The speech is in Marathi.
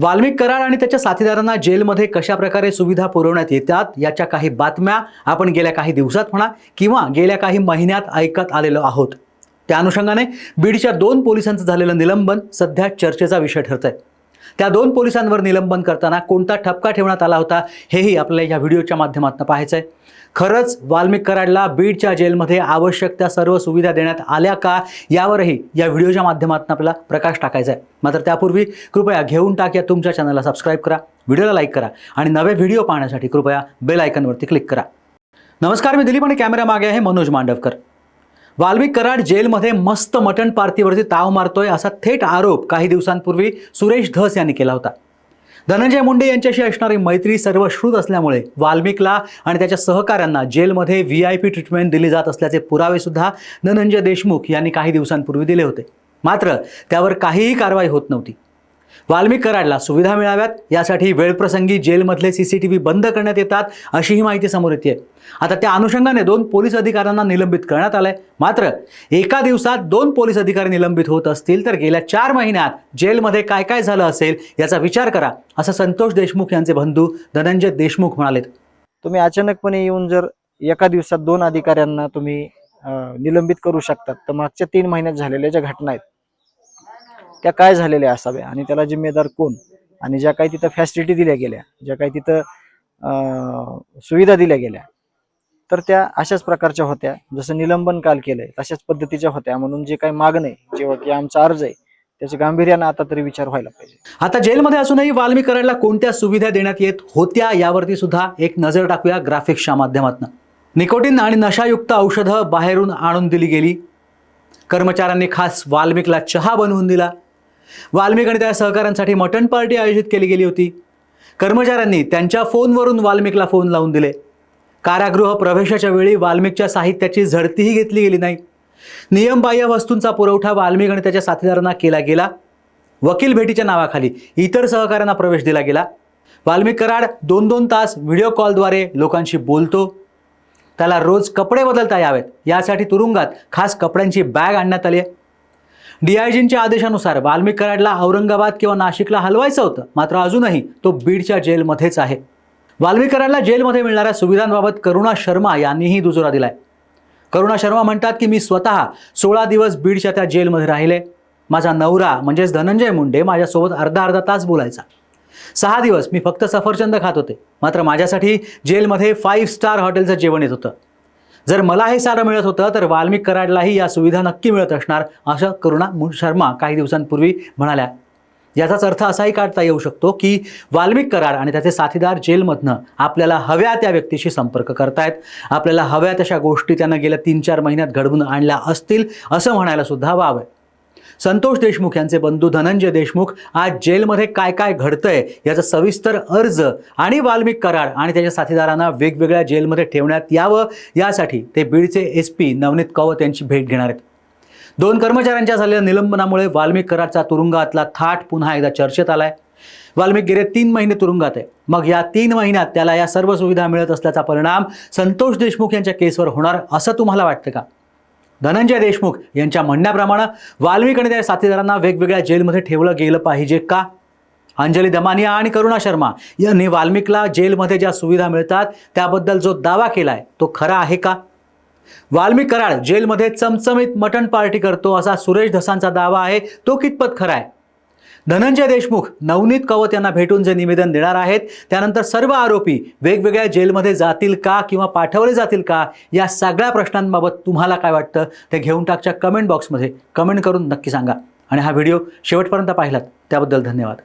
वाल्मिक कराड आणि त्याच्या साथीदारांना जेलमध्ये कशा प्रकारे सुविधा पुरवण्यात येतात याच्या काही बातम्या आपण गेल्या काही दिवसात म्हणा किंवा गेल्या काही महिन्यात ऐकत आलेलो आहोत. त्या अनुषंगाने बीडच्या दोन पोलिसांचं झालेलं निलंबन सध्या चर्चेचा विषय ठरत आहे त्या दोन पोलिसांवर निलंबन करताना कोणता ठपका ठेवण्यात आला होता हेही आपल्याला या व्हिडिओच्या माध्यमातून पाहायचं आहे खरंच वाल्मिक कराडला बीडच्या जेलमध्ये आवश्यक त्या सर्व सुविधा देण्यात आल्या का यावरही या व्हिडिओच्या माध्यमातून आपल्याला प्रकाश टाकायचा आहे मात्र त्यापूर्वी कृपया घेऊन टाक या तुमच्या चॅनलला सबस्क्राईब करा व्हिडिओला लाईक करा आणि नवे व्हिडिओ पाहण्यासाठी कृपया बेल आयकनवरती क्लिक करा. नमस्कार मी दिलीप आणि कॅमेरा मागे आहे मनोज मांडवकर. वाल्मिक कराड जेलमध्ये मस्त मटण पार्टीवरती ताव मारतोय असा थेट आरोप काही दिवसांपूर्वी सुरेश धस यांनी केला होता. धनंजय मुंडे यांच्याशी असणारी मैत्री सर्व श्रुत असल्यामुळे वाल्मिकला आणि त्याच्या सहकाऱ्यांना जेलमध्ये व्ही आय पी ट्रीटमेंट दिली जात असल्याचे पुरावेसुद्धा धनंजय देशमुख यांनी काही दिवसांपूर्वी दिले होते. मात्र त्यावर काहीही कारवाई होत नव्हती. वाल्मिक कराडला सुविधा मिळाव्यात यासाठी वेळप्रसंगी जेलमधले सी सी टी व्ही बंद करण्यात येतात अशीही माहिती समोर येते आता त्या अनुषंगाने दोन पोलीस अधिकाऱ्यांना निलंबित करण्यात आलंय. मात्र एका दिवसात दोन पोलीस अधिकारी निलंबित होत असतील तर गेल्या चार महिन्यात जेलमध्ये काय काय झालं असेल याचा विचार करा असं संतोष देशमुख यांचे बंधू धनंजय देशमुख म्हणालेत. तुम्ही अचानकपणे येऊन जर एका दिवसात दोन अधिकाऱ्यांना तुम्ही निलंबित करू शकतात तर मागच्या तीन महिन्यात झालेल्या ज्या घटना आहेत त्या काय झालेल्या असाव्या? आणि त्याला जिम्मेदार कोण? आणि ज्या काही तिथं फॅसिलिटी दिल्या गेल्या ज्या काही तिथं सुविधा दिल्या गेल्या तर त्या अशाच प्रकारच्या होत्या. जसं निलंबन काल केलंय तशाच पद्धतीच्या होत्या. म्हणून जे काही मागणं आहे जेव्हा की आमचा अर्ज आहे त्याचे गांभीर्यानं आता तरी विचार व्हायला पाहिजे. आता जेलमध्ये असूनही वाल्मिक कोणत्या सुविधा देण्यात येत होत्या यावरती सुद्धा एक नजर टाकूया ग्राफिक्सच्या माध्यमातून. निकोटीन आणि नशायुक्त औषधं बाहेरून आणून दिली गेली. कर्मचाऱ्यांनी खास वाल्मिकला चहा बनवून दिला. वाल्मिक आणि त्या सहकाऱ्यांसाठी मटण पार्टी आयोजित केली गेली होती. कर्मचाऱ्यांनी त्यांच्या फोनवरून वाल्मिकला फोन लावून दिले. कारागृह प्रवेशाच्या वेळी वाल्मिकच्या साहित्याची झडतीही घेतली गेली नाही. नियमबाह्य वस्तूंचा पुरवठा वाल्मिक आणि त्याच्या साथीदारांना केला गेला. वकील भेटीच्या नावाखाली इतर सहकाऱ्यांना प्रवेश दिला गेला. वाल्मिक कराड दोन दोन तास व्हिडिओ कॉलद्वारे लोकांशी बोलतो. त्याला रोज कपडे बदलता यावेत. यासाठी तुरुंगात खास कपड्यांची बॅग आणण्यात आली आहे. डीआयजींच्या आदेशानुसार वाल्मिक कराडला औरंगाबाद किंवा नाशिकला हलवायचं होतं. मात्र अजूनही तो बीडच्या जेलमध्येच आहे. वाल्मिक कराडला जेलमध्ये मिळणाऱ्या सुविधांबाबत करुणा शर्मा यांनीही दुजोरा दिलाय. करुणा शर्मा म्हणतात की मी स्वतः सोळा दिवस बीडच्या त्या जेलमध्ये राहिले. माझा नवरा म्हणजेच धनंजय मुंडे माझ्यासोबत अर्धा अर्धा तास बोलायचा. सहा दिवस मी फक्त सफरचंद खात होते. मात्र माझ्यासाठी जेलमध्ये फाईव्ह स्टार हॉटेलचं जेवण येत होतं. जर मला हे सारं मिळत होतं तर वाल्मिक कराडलाही या सुविधा नक्की मिळत असणार असं करुणा शर्मा काही दिवसांपूर्वी म्हणाल्या. याचाच अर्थ असाही काढता येऊ शकतो की वाल्मिक कराड आणि त्याचे साथीदार जेलमधनं आपल्याला हव्या त्या व्यक्तीशी संपर्क करतायत. आपल्याला हव्या तशा गोष्टी त्यांना गेल्या तीन चार महिन्यात घडवून आणल्या असतील असं म्हणायला सुद्धा वाव. आहे संतोष देशमुख यांचे बंधू धनंजय देशमुख आज जेलमध्ये काय काय घडतंय याचा सविस्तर अर्ज आणि वाल्मिक कराड आणि त्याच्या साथीदारांना वेगवेगळ्या जेलमध्ये ठेवण्यात यावं यासाठी ते बीडचे एस पी नवनीत कवत यांची भेट घेणार आहेत. दोन कर्मचाऱ्यांच्या झालेल्या निलंबनामुळे वाल्मिक कराडचा तुरुंगातला थाट पुन्हा एकदा चर्चेत आलाय. वाल्मिक गेले तीन महिने तुरुंगात आहे. मग या तीन महिन्यात त्याला या सर्व सुविधा मिळत असल्याचा परिणाम संतोष देशमुख यांच्या केसवर होणार असं तुम्हाला वाटतं का? धनंजय देशमुख यांच्या म्हणण्याप्रमाणे वाल्मिक आणि त्या साथीदारांना वेगवेगळ्या जेलमध्ये ठेवलं गेलं पाहिजे का? अंजली दमानिया आणि करुणा शर्मा यांनी वाल्मिकला जेलमध्ये ज्या सुविधा मिळतात त्याबद्दल जो दावा केलाय तो खरा आहे का? वाल्मिक कराड जेलमध्ये चमचमीत मटण पार्टी करतो असा सुरेश धसांचा दावा आहे तो कितपत खरा आहे? धनंजय देशमुख नवनीत कवत यांना भेटून जे निवेदन देणार आहेत त्यानंतर सर्व आरोपी वेगवेगळ्या जेलमध्ये जातील का किंवा पाठवले जातील का या सगळ्या प्रश्नांबाबत तुम्हाला काय वाटतं ते घेऊन टाकच्या कमेंट बॉक्समध्ये कमेंट करून नक्की सांगा. आणि हा व्हिडिओ शेवटपर्यंत पाहिलात त्याबद्दल धन्यवाद.